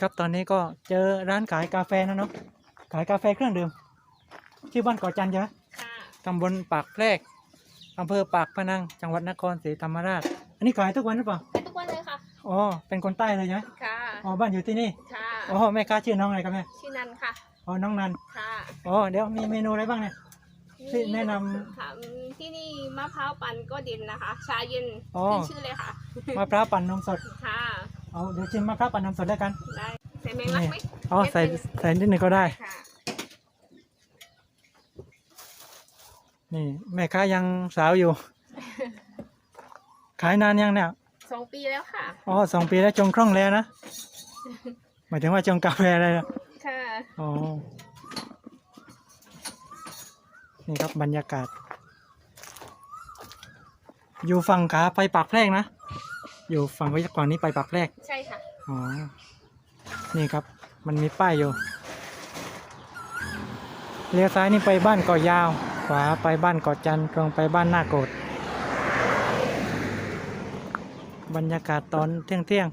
ครับตอนนี้ก็เจอร้านขายกาแฟนะเนาะขายกาแฟเครื่องดื่มชื่อบ้านเกาะจันทร์ใช่ไหมค่ะตำบลปากแพรกอำเภอปากพนังจังหวัดนครศรีธรรมราช อันนี้ขายทุกวันหรือเปล่าไปทุกวันเลยค่ะ อ๋อ เป็นคนใต้เลยใช่ไหมค่ะ อ๋อ บ้านอยู่ที่นี่ ค่ะ อ๋อ แม่ค้าชื่อน้องอะไรครับแม่ ชื่อนันค่ะ อ๋อ น้องนัน ค่ะ อ๋อ เดี๋ยวมีเมนูอะไรบ้างเนี่ยที่แนะนำค่ะอืมที่นี่มะพร้าวปั่นก็เด่นนะคะ ชาเย็นอ๋อขึ้นชื่อเลยค่ะ มะพร้าวปั่นนมสด ค่ะ เอาเดี๋ยวชิมมะพร้าวปั่นนมสดได้กันได้ใส่แมงลักไหมอ๋อใส่ใส่นิดหนึ่งก็ได้ ค่ะนี่ แม่ค้ายังสาวอยู่ ขายนานยังเนี่ยสองปีแล้วค่ะ อ๋อสองปีแล้วจงคล่องแล้วนะหมายถึงว่าจงกาแฟอะไรนะค่ะ อ๋อนี่ครับบรรยากาศ อยู่ฝั่งขาไปปากแพรกนะ อยู่ฝั่งไปฝั่งนี้ไปปากแพรก ใช่ค่ะ อ๋อ นี่ครับ มันมีป้ายอยู่ เลี้ยวซ้ายนี่ไปบ้านเกาะยาว ขวาไปบ้านเกาะจันทร์ตรงไปบ้านหน้าโกด บรรยากาศตอนเที่ยงเที่ยง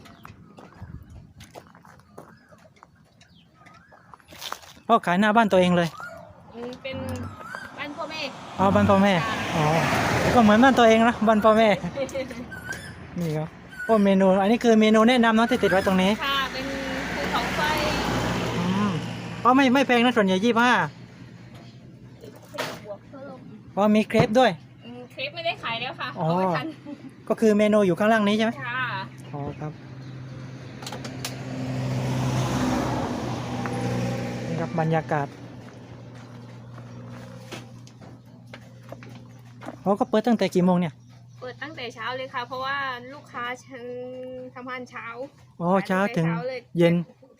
ๆพ่อขายหน้าบ้านตัวเองเลยอืมเป็นบ้านพ่อแม่ อ๋อ บ้านพ่อแม่ อ๋อ ก็เหมือนบ้านตัวเองนะ บ้านพ่อแม่ นี่ครับ โอ้เมนู อันนี้คือเมนูแนะนำเนาะที่ติดไว้ตรงนี้ค่ะเป็นภูเขาไฟอืมอ๋อไม่ไม่แพงนะส่วนใหญ่ยี่ห้าบวกเพิ่มอ๋อมีเครปด้วย อืมเครปไม่ได้ขายแล้วค่ะอ๋อ เอาไม่ทันก็คือเมนูอยู่ข้างล่างนี้ใช่ไหม ค่ะอ๋อครับนี่ครับบรรยากาศเขาก็เปิดตั้งแต่กี่โมงเนี่ยเปิดตั้ง แต่เช้าเลยค่ะ เพราะว่าลูกค้าฉันทำงานเช้าอ๋อขยเช้าถึงแต่ลเย็น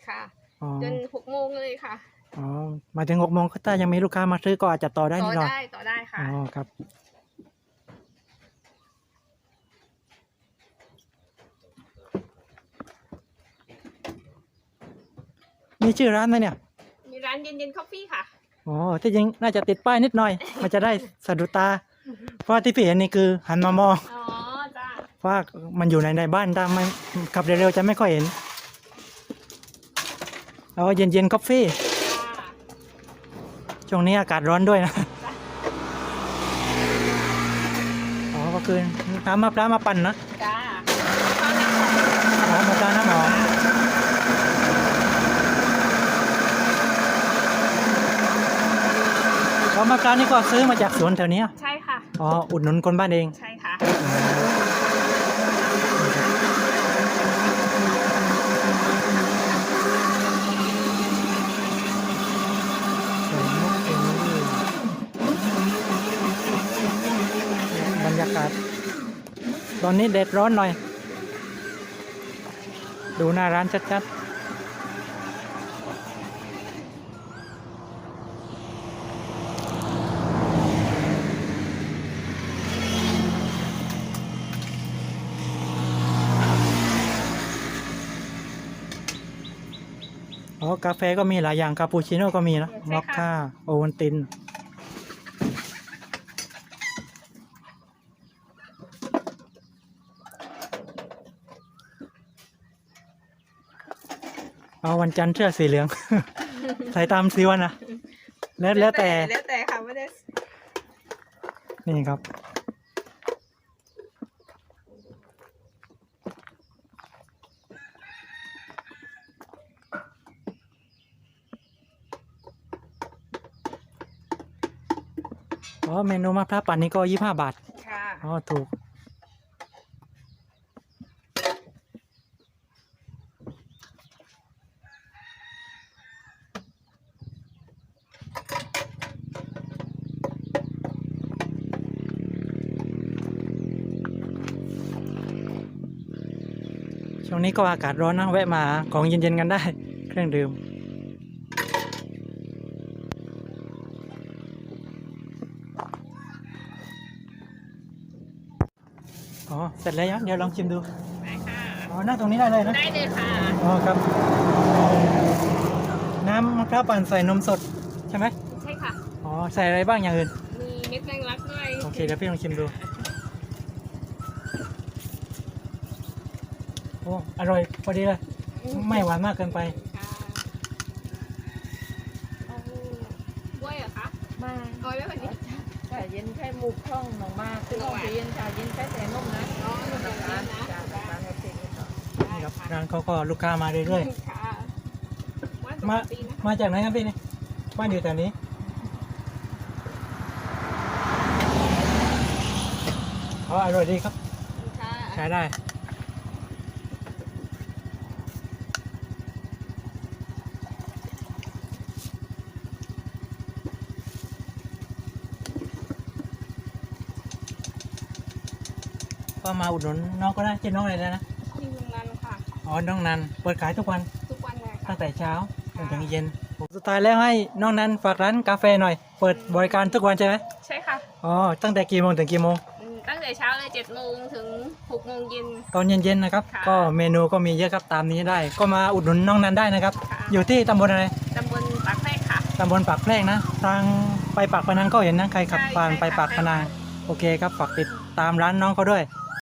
ค่ะอ๋อจนหกโมงเลยค่ะอ๋อหมายถึงหกโมงถ้ายังมีลูกค้ามาซื้อก็อาจจะต่อได้ต่นิอดหน่อยได้ต่อได้ค่ะอ๋อครับมีชื่อร้านไหมเนี่ย มีร้านเย็นเย็นคอฟฟี่ค่ะ อ๋อ ที่จริงน่าจะติดป้ายนิดหน่อย มันจะได้สะดุดตา เพราะว่าที่พี่เห็นนี่คือหันมามอง อ๋อจ้า เพราะว่ามันอยู่ในในบ้านถ้าไม่ขับเร็วๆจะไม่ค่อยเห็นเอาเย็นๆกาแฟจ้าช่วงนี้อากาศร้อนด้วยนะอ๋อก็คือน้ำมะพร้าวมาปั่นนะจ้าอ๋อมะพร้าวน้ำหอมอ๋อมะพร้าวนี่ก็ซื้อมาจากสวนแถวเนี้ยใช่ค่ะ อ๋อ อุดหนุนคนบ้านเอง ใช่ค่ะ บรรยากาศ ต อนนี้แดดร้อนหน่อย ดูหน้าร้านชัดๆอ๋อกาแฟก็มีหลายอย่างคาปูชิโน่ก็มีนะใช่ค่ะมอคค่า โอวัลติน เอาวันจันทร์เสื้อสีเหลือง ใส่ตามสีวันนะแล้วแล้วแต่แล้วแต่ค่ะไม่ได้นี่ครับ อ๋อเมนูมะพร้าวปั่นนี่ก็ยี่ห้าบาท ค่ะ อ๋อ ถูก ช่วงนี้ก็อากาศร้อนนะแวะมาหาของเย็นๆกันได้ เครื่องดื่มอ๋อเสร็จแล้วยังเดี๋ยวลองชิมดูได้ค่ะอ๋อนั่งตรงนี้ได้เลยนะได้เลยค่ะอ๋อครับ น้ำมะพร้าวปั่นใส่นมสดใช่ไหมใช่ค่ะอ๋อใส่อะไรบ้างอย่างอื่นมีเม็ดแมงลักด้วยโอเคเดี๋ยวพี่ลองชิมดู อ้อร่อยพอดีเลยอืไม่หวานมากเกินไป ค่ะเอาบวยเหรอคะมาเอาไว้วันนี้ชาเย็นแค่หมูช่องหนองมากคือห้องเย็นชาเย็นแค่แต่นุ่มนะน้องหนูแบบร้านี้นนะจ้าร้านกาแฟนี่ต่อนี่ครับร้านเขาก็ลูกค้ามาเรื่อยค่ะว่าๆมาปกตินะมาจากไหนครับพี่นี่บ้านอยู่แถวนี้ อ๋ออร่อยดีครับ ค่ะใช้ได้ ก็มาอุดหนุนน้องก็ได้ชื่อน้องอะไรนะที่โรงงานค่ะ อ๋อน้องนันเปิดขายทุกวันทุกวันเลยค่ะ ตั้งแต่เช้าจนถึงเย็นสุดท้ายแล้วให้น้องนันฝากร้านกาแฟหน่อย เปิดบริการทุกวันใช่ไหมใช่ค่ะอ๋อตั้งแต่กี่โมงถึงกี่โมงอืมตั้งแต่เช้าเลยเจ็ดโมงถึงหกโมงเย็น ตอนเย็นๆนะครับ ค่ะ ก็เมนูก็มีเยอะครับตามนี้ได้ ก็มาอุดหนุนน้องนันได้นะครับ ค่ะอยู่ที่ตำบลอะไรตำบลปากแพรกค่ะ ตำบลปากแพรกนะ ทางไปปากพนังก็เห็นนะใครขับใช่ผ่านใช่ไปปากพนังโอเคครับฝากติดตามร้านน้องเขาด้วยค